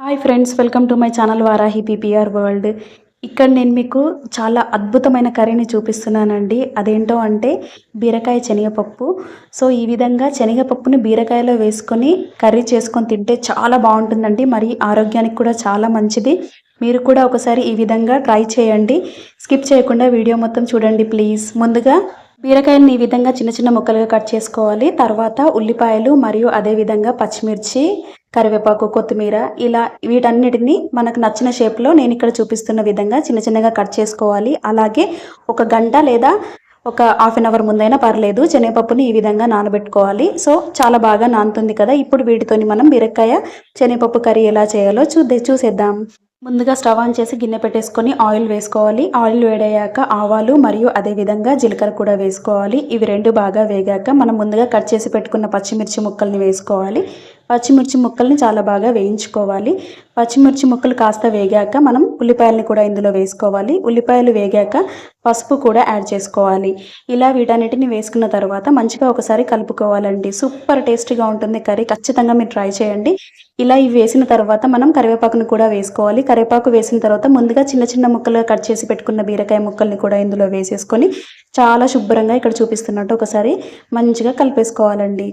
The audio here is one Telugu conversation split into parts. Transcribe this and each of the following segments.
Hi friends welcome to my channel Varahi PPR world ఇక్కడ నేను మీకు చాలా అద్భుతమైన కర్రీని చూపిస్తున్నానండి. అదేంటో అంటే బీరకాయ శనగపప్పు. సో ఈ విధంగా శనగపప్పుని బీరకాయలో వేసుకొని కర్రీ చేసుకొని తింటే చాలా బాగుంటుందండి. మరి ఆరోగ్యానికి కూడా చాలా మంచిది. మీరు కూడా ఒకసారి ఈ విధంగా ట్రై చేయండి. స్కిప్ చేయకుండా వీడియో మొత్తం చూడండి ప్లీజ్. ముందుగా బీరకాయలను ఈ విధంగా చిన్న చిన్న ముక్కలుగా కట్ చేసుకోవాలి. తర్వాత ఉల్లిపాయలు మరియు అదే విధంగా పచ్చిమిర్చి కరివేపాకు కొత్తిమీర ఇలా వీటన్నిటిని మనకు నచ్చిన షేప్లో నేను ఇక్కడ చూపిస్తున్న విధంగా చిన్న చిన్నగా కట్ చేసుకోవాలి. అలాగే ఒక గంట లేదా ఒక హాఫ్ అన్ అవర్ ముందైనా పర్లేదు శనగపప్పుని ఈ విధంగా నానబెట్టుకోవాలి. సో చాలా బాగా నానుతుంది కదా. ఇప్పుడు వీటితోని మనం బీరకాయ శనగపప్పు కర్రీ ఎలా చేయాలో చూద్దే చూసేద్దాం. ముందుగా స్టవ్ ఆన్ చేసి గిన్నె పెట్టేసుకొని ఆయిల్ వేసుకోవాలి. ఆయిల్ వేడయ్యాక ఆవాలు మరియు అదే విధంగా జీలకర్ర కూడా వేసుకోవాలి. ఇవి రెండు బాగా వేగాక మనం ముందుగా కట్ చేసి పెట్టుకున్న పచ్చిమిర్చి ముక్కల్ని వేసుకోవాలి. పచ్చిమిర్చి ముక్కల్ని చాలా బాగా వేయించుకోవాలి. పచ్చిమిర్చి ముక్కలు కాస్త వేగాక మనం ఉల్లిపాయలని కూడా ఇందులో వేసుకోవాలి. ఉల్లిపాయలు వేగాక పసుపు కూడా యాడ్ చేసుకోవాలి. ఇలా వీటన్నిటిని వేసుకున్న తర్వాత మంచిగా ఒకసారి కలుపుకోవాలండి. సూపర్ టేస్టీగా ఉంటుంది కర్రీ. ఖచ్చితంగా మీరు ట్రై చేయండి. ఇలా ఇవి వేసిన తర్వాత మనం కరివేపాకును కూడా వేసుకోవాలి. కరివేపాకు వేసిన తర్వాత ముందుగా చిన్న చిన్న ముక్కలుగా కట్ చేసి పెట్టుకున్న బీరకాయ ముక్కల్ని కూడా ఇందులో వేసేసుకొని చాలా శుభ్రంగా ఇక్కడ చూపిస్తున్నట్టు ఒకసారి మంచిగా కలిపేసుకోవాలండి.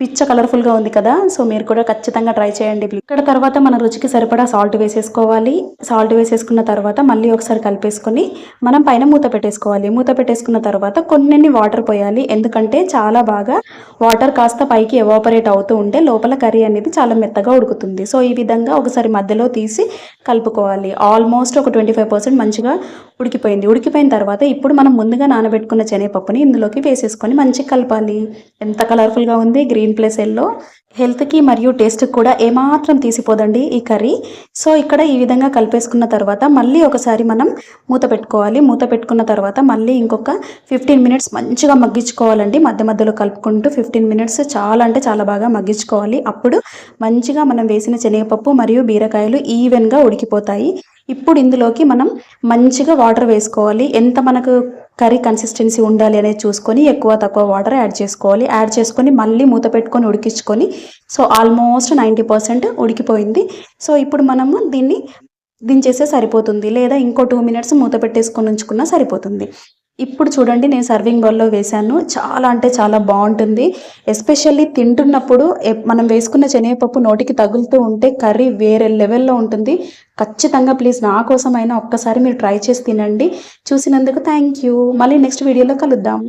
పిచ్చ కలర్ఫుల్గా ఉంది కదా సో మీరు కూడా ఖచ్చితంగా ట్రై చేయండి ఇక్కడ తర్వాత మన రుచికి సరిపడా సాల్ట్ వేసేసుకోవాలి. సాల్ట్ వేసేసుకున్న తర్వాత మళ్ళీ ఒకసారి కలిపేసుకొని మనం పైన మూత పెట్టేసుకోవాలి. మూత పెట్టేసుకున్న తర్వాత కొన్ని వాటర్ పోయాలి. ఎందుకంటే చాలా బాగా వాటర్ కాస్త పైకి ఎవాపరేట్ అవుతూ ఉంటే లోపల కర్రీ అనేది చాలా మెత్తగా ఉడుకుతుంది. సో ఈ విధంగా ఒకసారి మధ్యలో తీసి కలుపుకోవాలి. ఆల్మోస్ట్ ఒక ట్వంటీ ఫైవ్ పర్సెంట్ మంచిగా ఉడికిపోయింది. ఉడికిపోయిన తర్వాత ఇప్పుడు మనం ముందుగా నానబెట్టుకున్న శనగపప్పుని ఇందులోకి వేసేసుకొని మంచిగా కలపాలి. ఎంత కలర్ఫుల్గా ఉంది గ్రీన్ ప్లస్ ఎల్లో హెల్త్కి మరియు టేస్ట్కి కూడా ఏమాత్రం తీసిపోదండి ఈ కర్రీ. సో ఇక్కడ ఈ విధంగా కలిపేసుకున్న తర్వాత మళ్ళీ ఒకసారి మనం మూత పెట్టుకోవాలి. మూత పెట్టుకున్న తర్వాత మళ్ళీ ఇంకొక ఫిఫ్టీన్ మినిట్స్ మంచిగా మగ్గించుకోవాలండి. మధ్య మధ్యలో కలుపుకుంటూ ఫిఫ్టీన్ మినిట్స్ చాలా అంటే చాలా బాగా మగ్గించుకోవాలి. అప్పుడు మంచిగా మనం వేసిన శనగపప్పు మరియు బీరకాయలు ఈవెన్గా ఉడికిపోతాయి. ఇప్పుడు ఇందులోకి మనం మంచిగా వాటర్ వేసుకోవాలి. ఎంత మనకు కర్రీ కన్సిస్టెన్సీ ఉండాలి అనేది చూసుకొని ఎక్కువ తక్కువ వాటర్ యాడ్ చేసుకోవాలి. యాడ్ చేసుకొని మళ్ళీ మూత పెట్టుకొని ఉడికించుకొని సో ఆల్మోస్ట్ నైంటీ పర్సెంట్ ఉడికిపోయింది. సో ఇప్పుడు మనము దీన్ని దించేస్తే సరిపోతుంది. లేదా ఇంకో టూ మినిట్స్ మూత పెట్టేసుకొని ఉంచుకున్నా సరిపోతుంది. ఇప్పుడు చూడండి నేను సర్వింగ్ బౌల్లో వేశాను. చాలా అంటే చాలా బాగుంటుంది. ఎస్పెషల్లీ తింటున్నప్పుడు మనం వేసుకున్న శనగపప్పు నోటికి తగులుతూ ఉంటే కర్రీ వేరే లెవెల్లో ఉంటుంది. ఖచ్చితంగా ప్లీజ్ నా కోసమైనా ఒక్కసారి మీరు ట్రై చేసి తినండి. చూసినందుకు థ్యాంక్ యూ మళ్ళీ నెక్స్ట్ వీడియోలో కలుద్దాం.